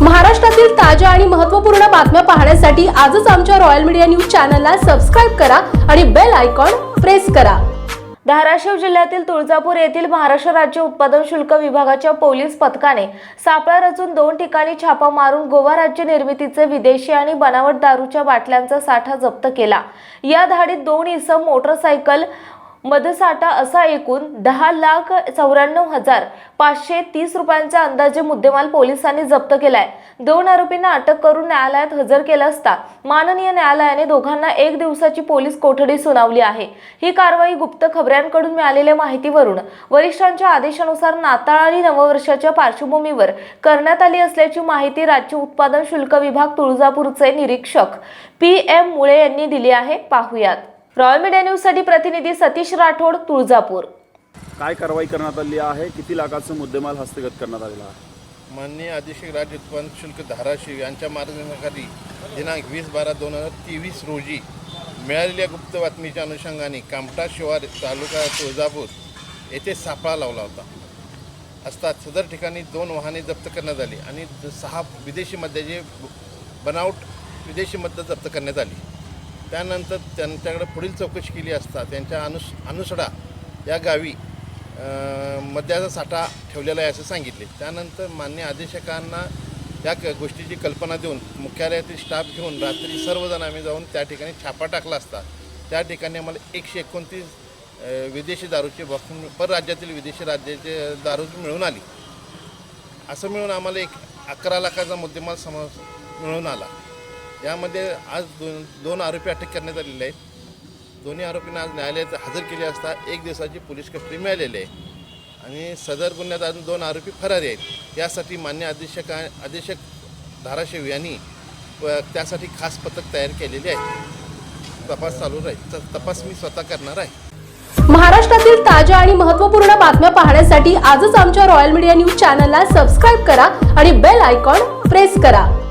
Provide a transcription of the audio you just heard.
महाराष्ट्रातील ताज्या आणि महत्त्वपूर्ण बातम्या पाहण्यासाठी आजच आमच्या रॉयल मीडिया न्यूज चॅनलला सबस्क्राईब करा आणि बेल आयकॉन प्रेस करा. धाराशिव जिल्ह्यातील तुळजापूर येथील महाराष्ट्र राज्य उत्पादन शुल्क विभागाच्या पोलीस पथकाने सापळा रचून दोन ठिकाणी छापा मारून गोवा राज्य निर्मितीचे विदेशी आणि बनावट दारूच्या बाटल्यांचा साठा जप्त केला. या धाडीत दोन इसम मोटरसायकल मधसाठा असा एकूण दहा लाख चौऱ्याण्णव हजार पाचशे तीस रुपयांचा अंदाजे मुद्देमाल पोलिसांनी जप्त केलाय. दोन आरोपींना अटक करून न्यायालयात हजर केला असता माननीय न्यायालयाने दोघांना एक दिवसाची पोलीस कोठडी सुनावली आहे. ही कारवाई गुप्त खबऱ्यांकडून मिळालेल्या माहितीवरून वरिष्ठांच्या आदेशानुसार नाताळ आणि नववर्षाच्या पार्श्वभूमीवर करण्यात आली असल्याची माहिती राज्य उत्पादन शुल्क विभाग तुळजापूरचे निरीक्षक पी एम मुळे यांनी दिली आहे. पाहुयात. रॉयल मीडिया न्यूजसाठी प्रतिनिधी सतीश राठोड तुळजापूर. काय कारवाई करण्यात आली आहे? किती लाखाचं मुद्देमाल हस्तगत करण्यात आलेला आहे? माननीय अधीक्षक राज्य उत्पादन शुल्क धाराशिव यांच्या मार्गदर्शनाखाली दिनांक वीस बारा दोन हजार तेवीस रोजी मिळालेल्या गुप्त बातमीच्या अनुषंगाने कामठा शिवार तालुका तुळजापूर येथे सापळा लावला होता. असता सदर ठिकाणी दोन वाहने जप्त करण्यात आली आणि द- सहा विदेशी मद्याचे बनावट विदेशी मद्य जप्त करण्यात आली. त्यानंतर त्यांच्याकडे पुढील चौकशी केली असता त्यांच्या अनुस अनुसडा या गावी मद्याचा साठा ठेवलेला आहे असं सांगितले. त्यानंतर मान्य अधीक्षकांना या क गोष्टीची कल्पना देऊन मुख्यालयातील स्टाफ घेऊन रात्री सर्वजण आम्ही जाऊन त्या ठिकाणी छापा टाकला असता. त्या ठिकाणी आम्हाला एकशे एकोणतीस विदेशी दारूची बॉक्स परराज्यातील विदेशी राज्याचे दारू मिळून आली. असं मिळून आम्हाला एक अकरा लाखाचा मुद्देमाल समा मिळून आला. यामध्ये आज दोन दोन आरोपी अटक करण्यात आलेले आहेत. दोन्ही आरोपींना आज न्यायालयात हजर केले असता एक दिवसाची पोलीस कस्टडी मिळालेली आहे. आणि सदर गुन्ह्यात अजून दोन आरोपी फरार आहेत. यासाठी मान्य अधीक्षक अधीक्षक धाराशिव यांनी त्यासाठी खास पथक तयार केलेले आहे. तपास चालू राहील. त- तपास मी स्वतः करणार आहे. महाराष्ट्रातील ताज्या आणि महत्त्वपूर्ण बातम्या पाहण्यासाठी आजच आमच्या रॉयल मीडिया न्यूज चॅनलला सबस्क्राईब करा आणि बेल आयकॉन प्रेस करा.